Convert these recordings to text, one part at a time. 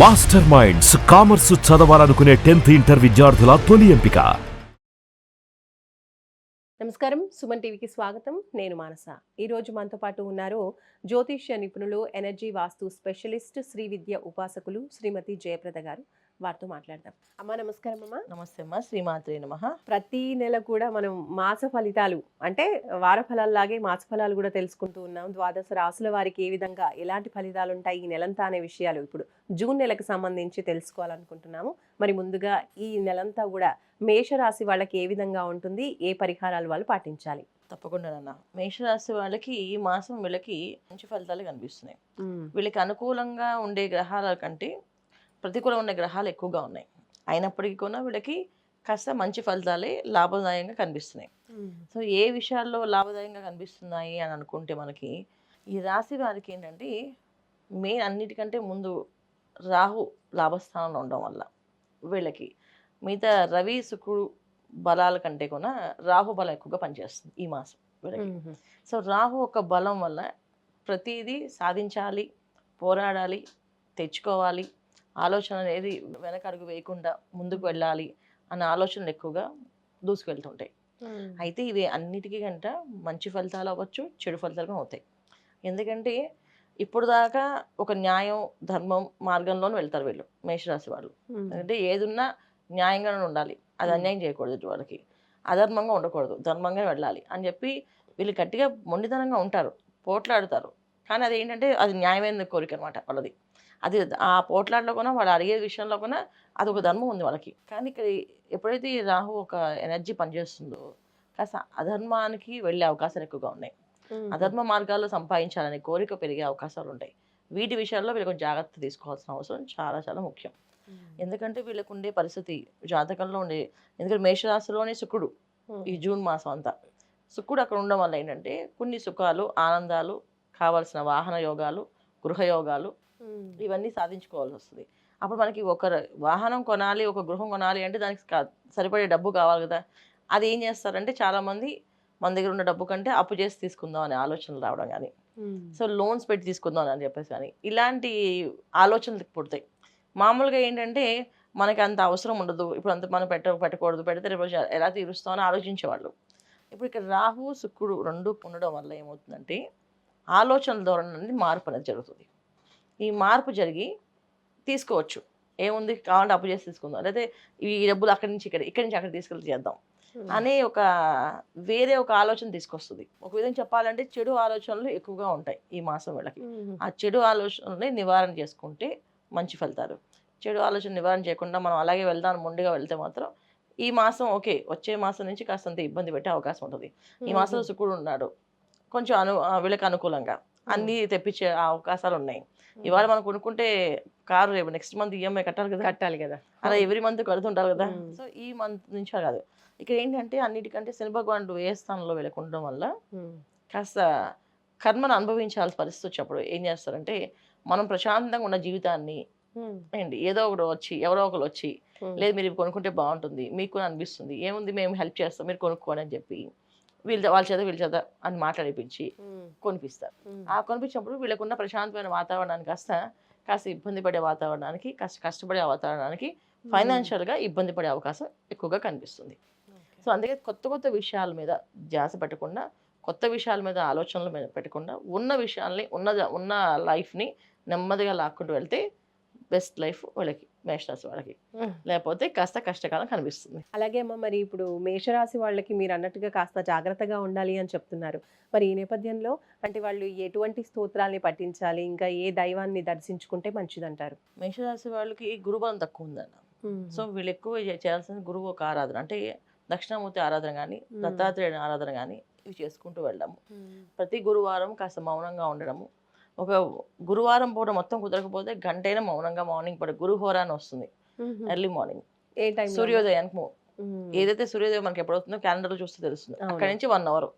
Master minds commerce చదవాలనుకునే tenth inter విద్యార్థుల తొలి ఎంపిక. నమస్కారం సుమన్ టీవీకి స్వాగతం. నేను మానస. ఈ రోజు మనతో పాటు ఉన్నారు జ్యోతిష్య నిపుణులు ఎనర్జీ వాస్తు స్పెషలిస్ట్ శ్రీ విద్య ఉపాసకులు శ్రీమతి జయప్రద గారు. వారితో మాట్లాడదాం. అమ్మా నమస్కారం అమ్మా. నమస్తే అమ్మా శ్రీమాత్రే నమ. ప్రతి నెల కూడా మనం మాస ఫలితాలు అంటే వార ఫలాల్లాగే మాస ఫలాలు కూడా తెలుసుకుంటూ ఉన్నాం. ద్వాదశ రాసుల వారికి ఏ విధంగా ఎలాంటి ఫలితాలు ఉంటాయి ఈ నెలంతా అనే విషయాలు ఇప్పుడు జూన్ నెలకు సంబంధించి తెలుసుకోవాలనుకుంటున్నాము. మరి ముందుగా ఈ నెలంతా కూడా మేషరాశి వాళ్ళకి ఏ విధంగా ఉంటుంది ఏ పరిహారాలు వాళ్ళు పాటించాలి? తప్పకుండా నాన్న. మేషరాశి వాళ్ళకి ఈ మాసం వీళ్ళకి మంచి ఫలితాలు కనిపిస్తున్నాయి. వీళ్ళకి అనుకూలంగా ఉండే గ్రహాల కంటే ప్రతికూలంగా ఉండే గ్రహాలు ఎక్కువగా ఉన్నాయి. అయినప్పటికీ కూడా వీళ్ళకి కాస్త మంచి ఫలితాలే లాభదాయంగా కనిపిస్తున్నాయి. సో ఏ విషయాల్లో లాభదాయంగా కనిపిస్తున్నాయి అని అనుకుంటే మనకి ఈ రాశి వారికి ఏంటంటే మెయిన్ అన్నిటికంటే ముందు రాహు లాభస్థానంలో ఉండడం వల్ల వీళ్ళకి మిగతా రవి శుక్రుడు బలాల కంటే కూడా రాహు బలం ఎక్కువగా పనిచేస్తుంది ఈ మాసం వీళ్ళకి. సో రాహు ఒక బలం వల్ల ప్రతిదీ సాధించాలి పోరాడాలి తెచ్చుకోవాలి ఆలోచన అనేది వెనక అడుగు వేయకుండా ముందుకు వెళ్ళాలి అన్న ఆలోచనలు ఎక్కువగా దూసుకెళ్తుంటాయి. అయితే ఇవి అన్నిటికీ కంట మంచి ఫలితాలు అవ్వచ్చు చెడు ఫలితాలు అవుతాయి. ఎందుకంటే ఇప్పుడు దాకా ఒక న్యాయం ధర్మం మార్గంలోనే వెళ్తారు వీళ్ళు మేషరాశి వాళ్ళు. అంటే ఏదున్నా న్యాయంగానే ఉండాలి. అది. అన్యాయం చేయకూడదు వాళ్ళకి. అధర్మంగా ఉండకూడదు ధర్మంగా వెళ్ళాలి అని చెప్పి వీళ్ళు గట్టిగా మొండితనంగా ఉంటారు పోట్లాడుతారు. కానీ అది ఏంటంటే అది న్యాయమైన కోరిక అనమాట వాళ్ళది. అది ఆ పోట్లాడలో కూడా వాళ్ళు అడిగే విషయంలో కూడా అది ఒక ధర్మం ఉంది వాళ్ళకి. కానీ ఇక్కడ ఎప్పుడైతే ఈ రాహు ఒక ఎనర్జీ పనిచేస్తుందో కాస్త అధర్మానికి వెళ్ళే అవకాశాలు ఎక్కువగా ఉన్నాయి. అధర్మ మార్గాల్లో సంపాదించాలనే కోరిక పెరిగే అవకాశాలు ఉంటాయి. వీటి విషయాల్లో వీళ్ళు కొంచెం జాగ్రత్త తీసుకోవాల్సిన అవసరం చాలా చాలా ముఖ్యం. ఎందుకంటే వీళ్ళకు ఉండే పరిస్థితి జాతకంలో ఉండే ఎందుకంటే మేషరాశిలోనే శుక్రుడు ఈ జూన్ మాసం అంతా. శుక్రుడు అక్కడ ఉండడం వల్ల ఏంటంటే కొన్ని సుఖాలు ఆనందాలు కావాల్సిన వాహన యోగాలు గృహ యోగాలు ఇవన్నీ సాధించుకోవాల్సి వస్తుంది. అప్పుడు మనకి ఒక వాహనం కొనాలి ఒక గృహం కొనాలి అంటే దానికి సరిపడే డబ్బు కావాలి కదా. అది ఏం చేస్తారంటే చాలామంది మన దగ్గర ఉన్న డబ్బు కంటే అప్పు చేసి తీసుకుందాం అనే ఆలోచనలు రావడం కానీ సో లోన్స్ పెట్టి తీసుకుందాం అని చెప్పేసి కానీ ఇలాంటి ఆలోచనలు పుడతాయి. మామూలుగా ఏంటంటే మనకి అంత అవసరం ఉండదు. ఇప్పుడు అంత మనం పెట్ట పెట్టకూడదు పెడితే రేపు ఎలా తీరుస్తామని ఆలోచించేవాళ్ళు. ఇప్పుడు ఇక్కడ రాహు శుక్రుడు రెండు ఉండడం వల్ల ఏమవుతుందంటే ఆలోచనల ధోరణి అనేది మార్పు అనేది జరుగుతుంది. ఈ మార్పు జరిగి తీసుకోవచ్చు. ఏముంది? కావాలంటే అప్పు చేసి తీసుకుందాం. లేదా ఈ డబ్బులు అక్కడి నుంచి ఇక్కడ ఇక్కడి నుంచి అక్కడ తీసుకెళ్ళి చేద్దాం అనే ఒక వేరే ఒక ఆలోచన తీసుకొస్తుంది. ఒక విధంగా చెప్పాలంటే చెడు ఆలోచనలు ఎక్కువగా ఉంటాయి ఈ మాసం వీళ్ళకి ఆ చెడు ఆలోచనల్ని నివారణ చేసుకుంటే మంచి ఫలితాలు. చెడు ఆలోచన నివారణ చేయకుండా మనం అలాగే వెళ్దాం ముందుగా వెళ్తే మాత్రం ఈ మాసం ఓకే వచ్చే మాసం నుంచి కాస్తంత ఇబ్బంది పెట్టే అవకాశం ఉంటుంది. ఈ మాసంలో శుక్రుడు ఉన్నాడు. కొంచెం అను వీళ్ళకి అనుకూలంగా. అన్నీ తెప్పించే అవకాశాలు ఉన్నాయి. ఇవాళ మనం కొనుక్కుంటే కారు రేపు నెక్స్ట్ మంత్ ఈఎంఐ కట్టాలి కదా. కట్టాలి కదా. అలా ఎవ్రీ మంత్ కడుతుంటారు కదా. సో ఈ మంత్ నుంచి కాదు. ఇక్కడ ఏంటంటే అన్నిటికంటే శని భగవానుడు ఏ స్థానంలో వీళ్ళకి ఉండడం వల్ల కాస్త కర్మను అనుభవించాల్సిన పరిస్థితి వచ్చినప్పుడు ఏం చేస్తారంటే మనం ప్రశాంతంగా ఉన్న జీవితాన్ని ఏంటి ఏదో ఒకటి వచ్చి ఎవరో ఒకరు వచ్చి లేదు మీరు కొనుక్కుంటే బాగుంటుంది మీకు అనిపిస్తుంది ఏముంది మేము హెల్ప్ చేస్తాం మీరు కొనుక్కోండి అని చెప్పి వీళ్ళ వాళ్ళ చేత వీళ్ళ చేత అని మాట్లాడిపించి కొనిపిస్తారు. ఆ కొనిపించినప్పుడు వీళ్ళకున్న ప్రశాంతమైన వాతావరణానికి కాస్త కాస్త ఇబ్బంది పడే వాతావరణానికి కాస్త కష్టపడే వాతావరణానికి ఫైనాన్షియల్గా ఇబ్బంది పడే అవకాశం ఎక్కువగా కనిపిస్తుంది. సో అందుకే కొత్త కొత్త విషయాల మీద ధ్యాస పెట్టకుండా కొత్త విషయాల మీద ఆలోచనల మీద పెట్టకుండా ఉన్న విషయాల్ని ఉన్న ఉన్న లైఫ్ని నెమ్మదిగా లాక్కుంటూ వెళ్తే బెస్ట్ లైఫ్ వాళ్ళకి. మేషరాశి వాళ్ళకి. లేకపోతే కాస్త కష్టకాలం కనిపిస్తుంది. అలాగే అమ్మ మరి ఇప్పుడు మేషరాశి వాళ్ళకి మీరు అన్నట్టుగా కాస్త జాగ్రత్తగా ఉండాలి అని చెప్తున్నారు. మరి ఈ నేపథ్యంలో అంటే వాళ్ళు ఎటువంటి స్తోత్రాల్ని పఠించాలి ఇంకా ఏ దైవాన్ని దర్శించుకుంటే మంచిదంటారు? మేషరాశి వాళ్ళకి గురుబలం తక్కువ ఉందన్న. సో వీళ్ళు ఎక్కువ చేయాల్సిన గురువు ఒక ఆరాధన. అంటే దక్షిణామూర్తి ఆరాధన కానీ. దత్తాత్రేయుని ఆరాధన కానీ ఇవి చేసుకుంటూ వెళ్ళడము. ప్రతి గురువారం కాస్త మౌనంగా ఉండడము. ఒక గురువారం పూట మొత్తం కుదరకపోతే గంటైనా మౌనంగా మార్నింగ్ పూట గురుహోర అని వస్తుంది ఎర్లీ మార్నింగ్. ఏ టైం సూర్యోదయానికి ఏదైతే సూర్యోదయం మనకి ఎప్పుడు అవుతుందో క్యాలెండర్లో చూస్తే తెలుస్తుంది. అక్కడి నుంచి వన్ అవర్.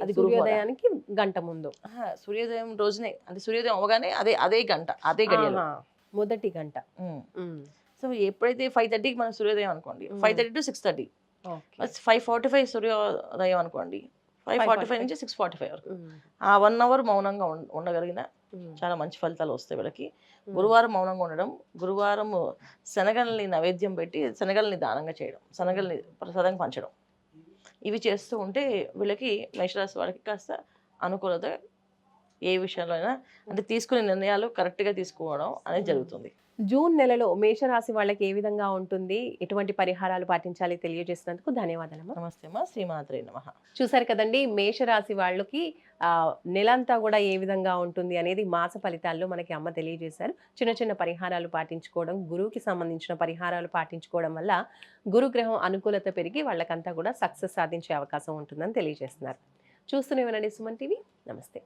అది. సూర్యోదయానికి గంట ముందు. సూర్యోదయం రోజునే. అంటే సూర్యోదయం అవగానే అదే అదే గంట అదే గడియలు. మొదటి గంట. సో ఎప్పుడైతే ఫైవ్ థర్టీకి మనం సూర్యోదయం అనుకోండి. Five thirty to six thirty. Five forty five సూర్యోదయం అనుకోండి ఫైవ్ ఫార్టీ ఫైవ్ నుంచి సిక్స్ ఫార్టీ ఫైవ్ వరకు. ఆ వన్ అవర్ మౌనంగా ఉండగలిగిన చాలా మంచి ఫలితాలు వస్తాయి వీళ్ళకి. గురువారం మౌనంగా ఉండడం గురువారం శనగల్ని నైవేద్యం పెట్టి శనగల్ని దానంగా చేయడం శనగల్ని ప్రసాదంగా పంచడం. ఇవి చేస్తూ ఉంటే వీళ్ళకి మేషరాశి వాళ్ళకి కాస్త అనుకూలత ఏ విషయంలో అయినా అంటే తీసుకునే నిర్ణయాలు కరెక్ట్గా తీసుకోవడం అనేది జరుగుతుంది. జూన్ నెలలో మేషరాశి వాళ్ళకి ఏ విధంగా ఉంటుంది? ఎటువంటి పరిహారాలు పాటించాలి తెలియజేసినందుకు ధన్యవాదాలమ్మా. నమస్తే అమ్మా. శ్రీమాత్రే నమ. చూసారు కదండి మేషరాశి వాళ్ళకి నెలంతా కూడా ఏ విధంగా ఉంటుంది అనేది మాస ఫలితాల్లో మనకి అమ్మ తెలియజేశారు. చిన్న చిన్న పరిహారాలు పాటించుకోవడం గురువుకి సంబంధించిన పరిహారాలు పాటించుకోవడం వల్ల గురుగ్రహం అనుకూలత పెరిగి వాళ్ళకంతా కూడా సక్సెస్ సాధించే అవకాశం ఉంటుందని తెలియజేస్తున్నారు. చూస్తూనే వినండి సుమన్ టీవీ. నమస్తే.